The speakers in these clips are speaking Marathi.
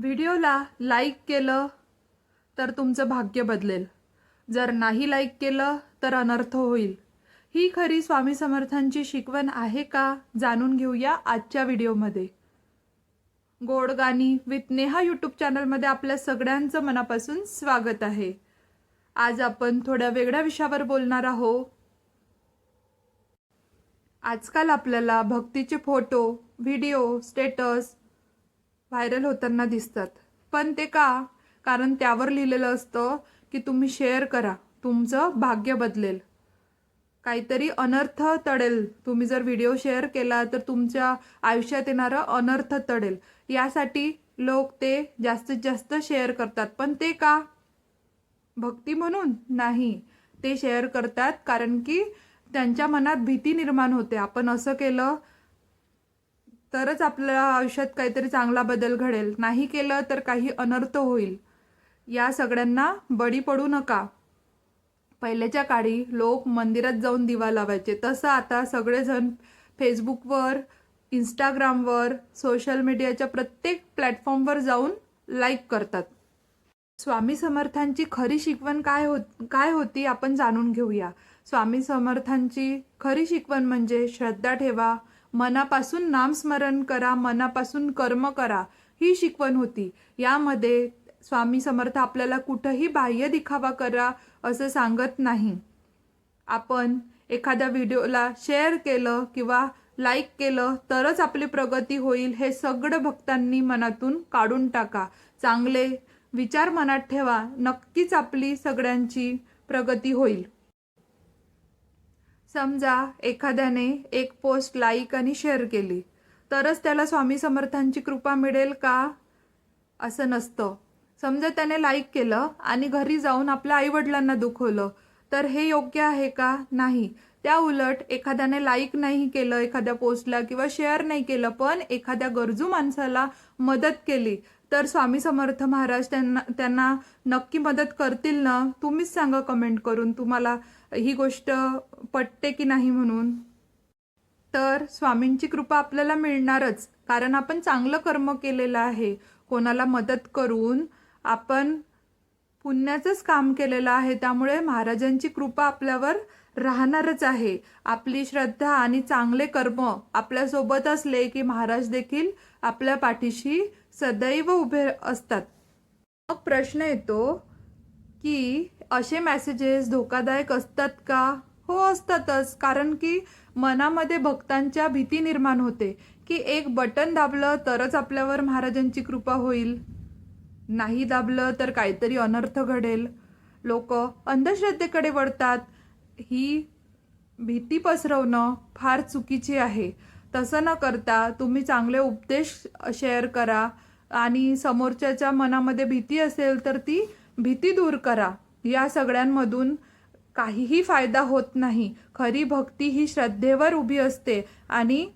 व्हिडिओला लाईक केलं तर तुमचं भाग्य बदलेल. जर नाही लाईक केलं तर अनर्थ होईल. ही खरी स्वामी समर्थांची शिकवण आहे का जाणून घेऊया आजच्या व्हिडिओमध्ये. गोड गाणी विथ नेहा यूट्यूब चॅनलमध्ये आपल्या सगळ्यांचं मनापासून स्वागत आहे. आज आपण थोड्या वेगळ्या विषयावर बोलणार आहोत. आजकाल आपल्याला भक्तीचे फोटो व्हिडिओ स्टेटस व्हायरल होताना दिसतात. पण ते का? कारण त्यावर लिहिलेलं असतं की तुम्ही शेअर करा. तुमचं भाग्य बदलेल. काहीतरी अनर्थ तडेल. तुम्ही जर व्हिडिओ शेअर केला तर तुमच्या आयुष्यात येणारं अनर्थ तडेल. यासाठी लोक ते जास्तीत जास्त शेअर करतात. पण ते का? भक्ती म्हणून नाही. ते शेअर करतात कारण की त्यांच्या मनात भीती निर्माण होते. आपण असं केलं तरच आपल्या आयुष्यात काहीतरी चांगला बदल घडेल. नाही केलं तर काही अनर्थ होईल. या सगळ्यांना बळी पडू नका. पहिल्याच्या काळी लोक मंदिरात जाऊन दिवा लावायचे. तसं आता सगळेजण फेसबुकवर इंस्टाग्रामवर सोशल मीडियाच्या प्रत्येक प्लॅटफॉर्मवर जाऊन लाईक करतात. स्वामी समर्थांची खरी शिकवण काय होत काय होती आपण जाणून घेऊया. स्वामी समर्थांची खरी शिकवण म्हणजे श्रद्धा ठेवा मनापासून नामस्मरण करा मनापासून कर्म करा ही शिकवण होती. यामध्ये स्वामी समर्थ आपल्याला कुठंही बाह्य दिखावा करा असं सांगत नाही. आपण एखाद्या व्हिडिओला शेअर केलं किंवा लाईक केलं तरच आपली प्रगती होईल हे सगळं भक्तांनी मनातून काढून टाका. चांगले विचार मनात ठेवा नक्कीच आपली सगळ्यांची प्रगती होईल. समजा एखाद्याने एक पोस्ट लाईक आणि शेअर केली तरच त्याला स्वामी समर्थांची कृपा मिळेल का? असं नसतं. समजा त्याने लाईक केलं आणि घरी जाऊन आपल्या आईवडिलांना दुखवलं तर हे योग्य आहे का? नाही. त्या उलट एखाद्याने लाईक नाही केलं एखाद्या पोस्टला किंवा शेअर नाही केलं पण एखाद्या गरजू माणसाला मदत केली तर स्वामी समर्थ महाराज त्यांना त्यांना नक्की मदत करतील ना? तुम्हीच सांगा कमेंट करून. तुम्हाला ही गोष्ट पटते की नाही म्हणून? तर स्वामींची कृपा आपल्याला मिळणारच. कारण आपण चांगलं कर्म केलेलं आहे. कोणाला मदत करून आपण पुण्याचंच काम केलेलं आहे. त्यामुळे महाराजांची कृपा आपल्यावर राहणारच आहे. आपली श्रद्धा आणि चांगले कर्म आपल्यासोबत असले की महाराज देखील आपल्या पाठीशी सदैव उभे असतात. मग प्रश्न येतो की असे मेसेजेस धोकादायक असतात का? हो असतातच. कारण की मनामध्ये भक्तांच्या भीती निर्माण होते की एक बटन दाबलं तरच आपल्यावर महाराजांची कृपा होईल. नाही दाबलं तर काहीतरी अनर्थ घडेल. लोक अंधश्रद्धेकडे वळतात. ही भीती पसरवणं फार चुकीची आहे. तसं न करता तुम्ही चांगले उपदेश शेअर करा आणि समोरच्याच्या मनामध्ये भीती असेल तर ती भीती दूर करा. या सगळ्यांमधून काहीही फायदा होत नाही. खरी भक्ती ही श्रद्धेवर उभी असते आणि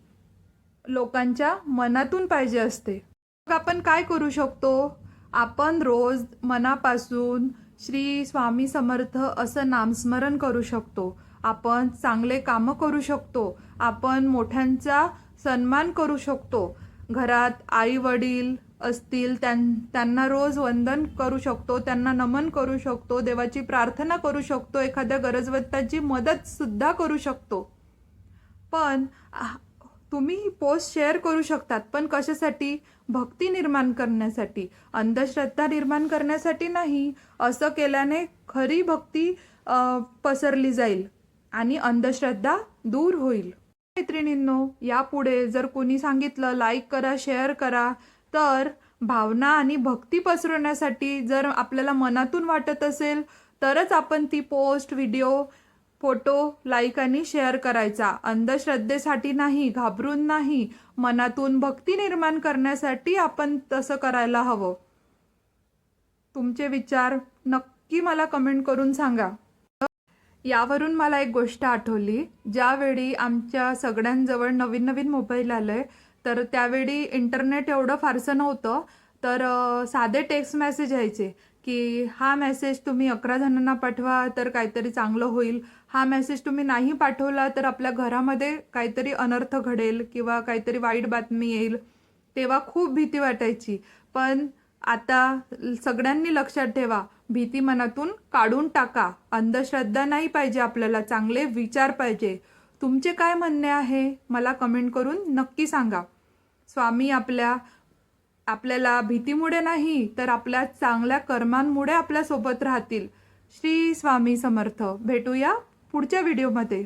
लोकांच्या मनातून पाहिजे असते. मग आपण काय करू शकतो? आपण रोज मनापासून श्री स्वामी समर्थ असं नामस्मरण करू शकतो. आपण चांगले कामं करू शकतो. आपण मोठ्यांचा सन्मान करू शकतो. घरात आई वडील असतील त्यां त्यांना रोज वंदन करू शकतो. त्यांना नमन करू शकतो. देवाची प्रार्थना करू शकतो. एखाद्या गरजवंताची मदत सुद्धा करू शकतो. पण तुम्ही ही पोस्ट शेअर करू शकतात पण कशासाठी? भक्ती निर्माण करण्यासाठी. अंधश्रद्धा निर्माण करण्यासाठी नाही असं केल्याने खरी भक्ती पसरली जाईल आणि अंधश्रद्धा दूर होईल. मैत्रिणींनो यापुढे जर कोणी सांगितलं लाईक करा शेअर करा तर भावना आणि भक्ती पसरवण्यासाठी जर आपल्याला मनातून वाटत असेल तरच आपण ती पोस्ट व्हिडिओ फोटो लाईक आणि शेअर करायचा. अंधश्रद्धेसाठी नाही घाबरून नाही मनातून भक्ती निर्माण करण्यासाठी आपण तसं करायला हवं. तुमचे विचार नक्की मला कमेंट करून सांगा. यावरून मला एक गोष्ट आठवली. ज्यावेळी आमच्या सगळ्यांजवळ नवीन नवीन मोबाईल आले तर त्यावेळी इंटरनेट एवढं फारसं नव्हतं. तर साधे टेक्स्ट मेसेज यायचे. की हा मेसेज तुम्ही अकरा जणांना पाठवा तर काहीतरी चांगलं होईल. हा मेसेज तुम्ही नाही पाठवला तर आपल्या घरामध्ये काहीतरी अनर्थ घडेल किंवा काहीतरी वाईट बातमी येईल. तेव्हा खूप भीती वाटायची. पण आता सगळ्यांनी लक्षात ठेवा भीती मनातून काढून टाका. अंधश्रद्धा नाही पाहिजे आपल्याला चांगले विचार पाहिजे. तुमचे काय म्हणणे आहे? मला कमेंट करून नक्की सांगा. स्वामी आपल्या आपल्याला भीतीमुळे नाही तर आपल्या चांगल्या कर्मांमुळे आपल्यासोबत राहतील. श्री स्वामी समर्थ. भेटूया पुढच्या व्हिडिओमध्ये.